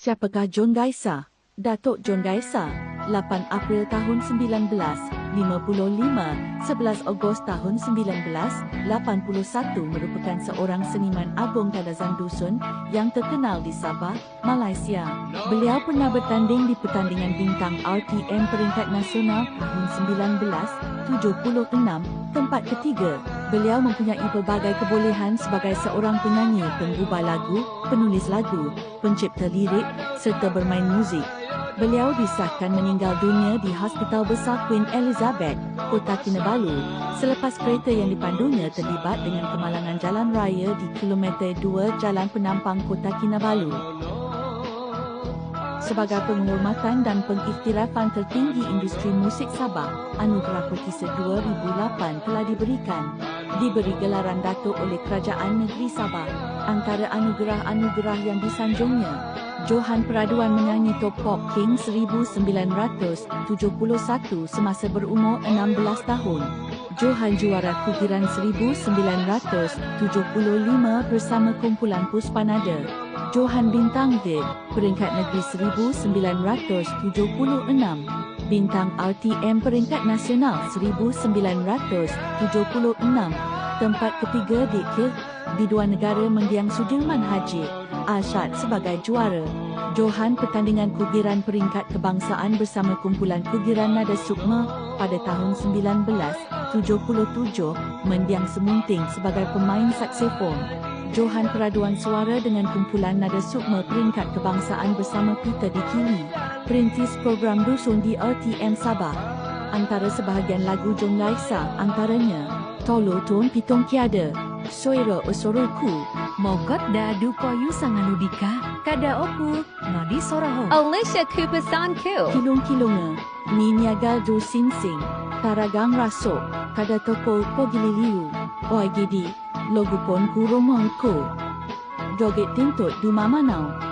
Siapakah John Gaisa? Datuk John Gaisa, 8 April tahun 1955, 11 Ogos tahun 1981 merupakan seorang seniman agung kadazan dusun yang terkenal di Sabah, Malaysia. Beliau pernah bertanding di pertandingan bintang RTM peringkat nasional tahun 1976, tempat ketiga. Beliau mempunyai pelbagai kebolehan sebagai seorang penyanyi, pengubah lagu, penulis lagu, pencipta lirik serta bermain muzik. Beliau disahkan meninggal dunia di Hospital Besar Queen Elizabeth, Kota Kinabalu, selepas kereta yang dipandunya terlibat dengan kemalangan jalan raya di kilometer 2 Jalan Penampang Kota Kinabalu. Sebagai penghormatan dan pengiktirafan tertinggi industri musik Sabah, Anugerah Perkisa 2008 telah diberikan. Diberi gelaran Datuk oleh Kerajaan Negeri Sabah. Antara anugerah-anugerah yang disanjungnya, Johan Peraduan menyanyi Top Pop King 1971 semasa berumur 16 tahun. Johan juara kugiran 1975 bersama kumpulan Puspanada. Johan Bintang Vid, peringkat negeri 1976. Bintang RTM peringkat nasional 1976. Tempat ketiga di Kil, di dua negara mendiang Sudirman Haji. Arshad sebagai juara. Johan pertandingan kugiran peringkat kebangsaan bersama kumpulan kugiran Nada Sukma pada tahun 1977 mendiang semunting sebagai pemain saksifon. Johan peraduan suara dengan kumpulan Nada Sukma peringkat kebangsaan bersama Peter Dikini, perintis program dusun di RTM Sabah. Antara sebahagian lagu Jong Laisa antaranya Tolo Tun Pitong Kiada, Soira Osoroku, Mogot da dukoyu sanganudika kada opu nodi soraho. Alicia Cooper Sanku. Kilung Kilunga, Ninyaga Du Sin Sing, Taragang Rasok, Kada Toko Pogililiu, Oigidi, Logupon Kuromongko. Joget Tintut Du Mamanau.